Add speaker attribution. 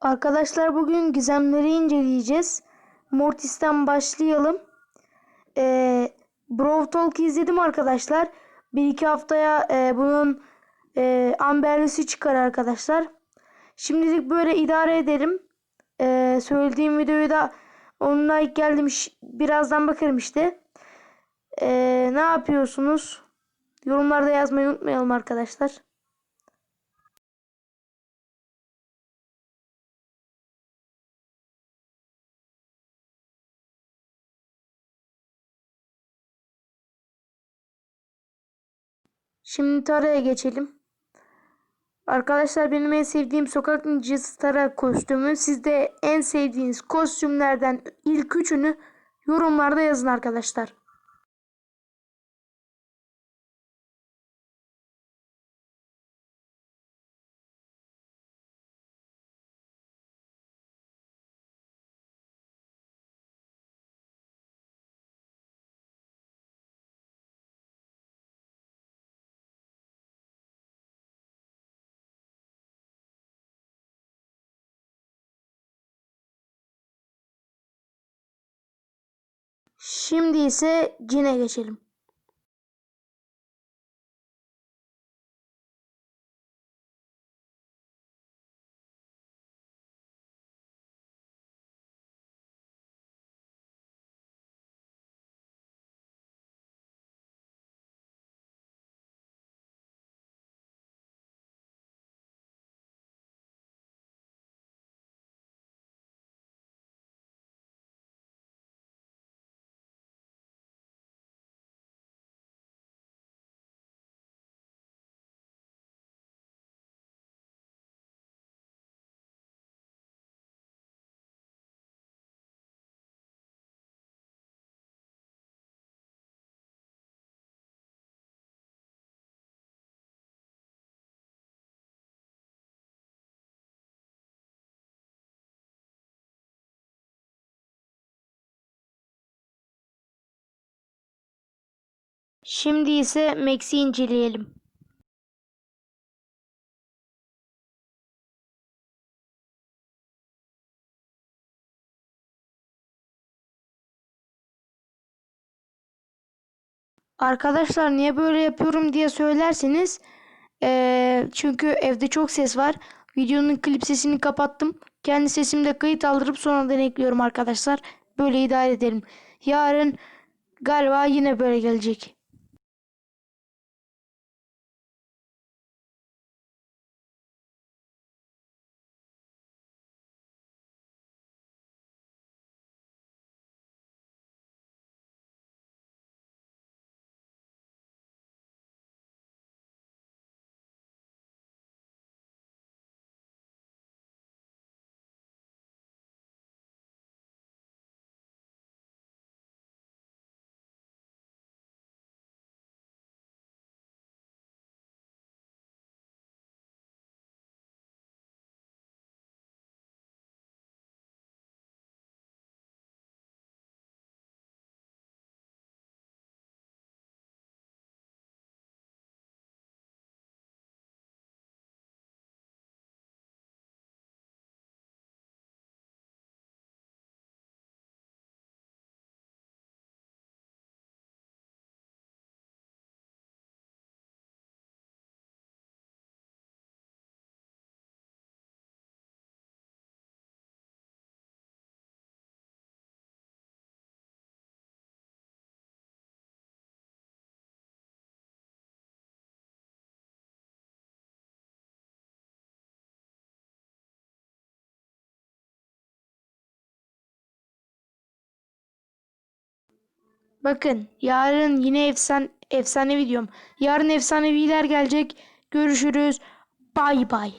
Speaker 1: Arkadaşlar bugün gizemleri inceleyeceğiz. Mortis'ten başlayalım. Ee, Brawl Talk izledim arkadaşlar. Bir iki haftaya e, bunun e, amberlisi çıkar arkadaşlar. Şimdilik böyle idare edelim. Ee, söylediğim videoyu da 10 like geldim. Birazdan bakarım işte. Ee, ne yapıyorsunuz? Yorumlarda yazmayı unutmayalım arkadaşlar. Şimdi Tara'ya geçelim. Arkadaşlar benim en sevdiğim sokak ninjası Tara kostümü. Siz de en sevdiğiniz kostümlerden ilk üçünü yorumlarda yazın arkadaşlar. Şimdi ise Cin'e geçelim. Şimdi ise Max'i inceleyelim. Arkadaşlar niye böyle yapıyorum diye söylerseniz eee, çünkü evde çok ses var. Videonun klip sesini kapattım. Kendi sesimde kayıt aldırıp sonradan ekliyorum arkadaşlar. Böyle idare edelim. Yarın galiba yine böyle gelecek. Bakın yarın yine efsan efsane videom. Yarın efsaneviler gelecek. Görüşürüz. Bay bay.